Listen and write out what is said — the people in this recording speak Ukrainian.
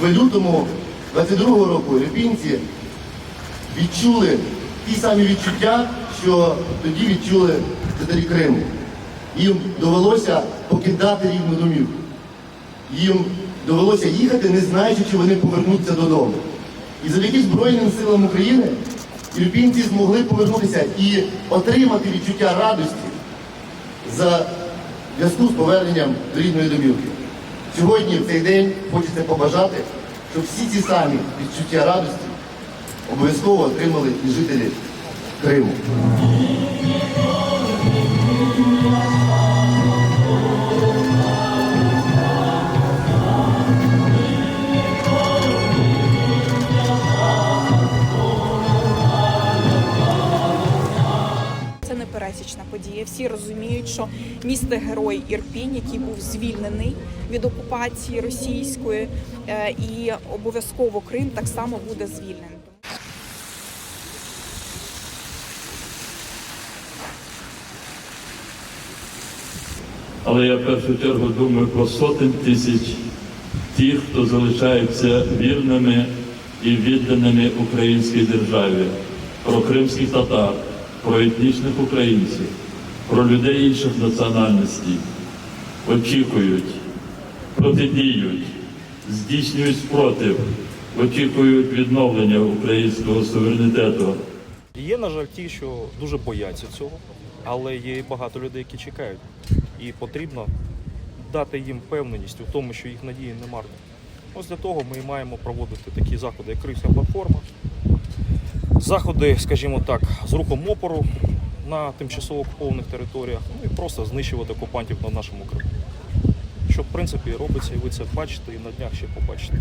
в лютому 22-го року ірпінці відчули ті самі відчуття, що тоді відчули жителі Криму. Їм довелося покидати рідну домівку. Їм довелося їхати, не знаючи, чи вони повернуться додому. І завдяки Збройним силам України ірпінці змогли повернутися і отримати відчуття радості за зв'язку з поверненням до рідної домівки. Сьогодні, в цей день, хочеться побажати, щоб всі ці самі відчуття радості обов'язково отримали і жителі Криму. Пересічна подія. Всі розуміють, що місто герой Ірпінь, який був звільнений від окупації російської, е, і обов'язково Крим так само буде звільнений. Але я в першу чергу думаю про сотень тисяч тих, хто залишаються вірними і відданими українській державі, про кримських татар, про етнічних українців, про людей інших національностей. Очікують, протидіють, здійснюють спротив, очікують відновлення українського суверенітету. Є, на жаль, ті, що дуже бояться цього, але є і багато людей, які чекають. І потрібно дати їм впевненість у тому, що їх надії не марні. Ось для того ми маємо проводити такі заходи, як Кримська платформа, заходи, скажімо так, з рухом опору на тимчасово окупованих територіях, ну і просто знищувати окупантів на нашому Криму. Що в принципі робиться, і ви це бачите, і на днях ще побачите.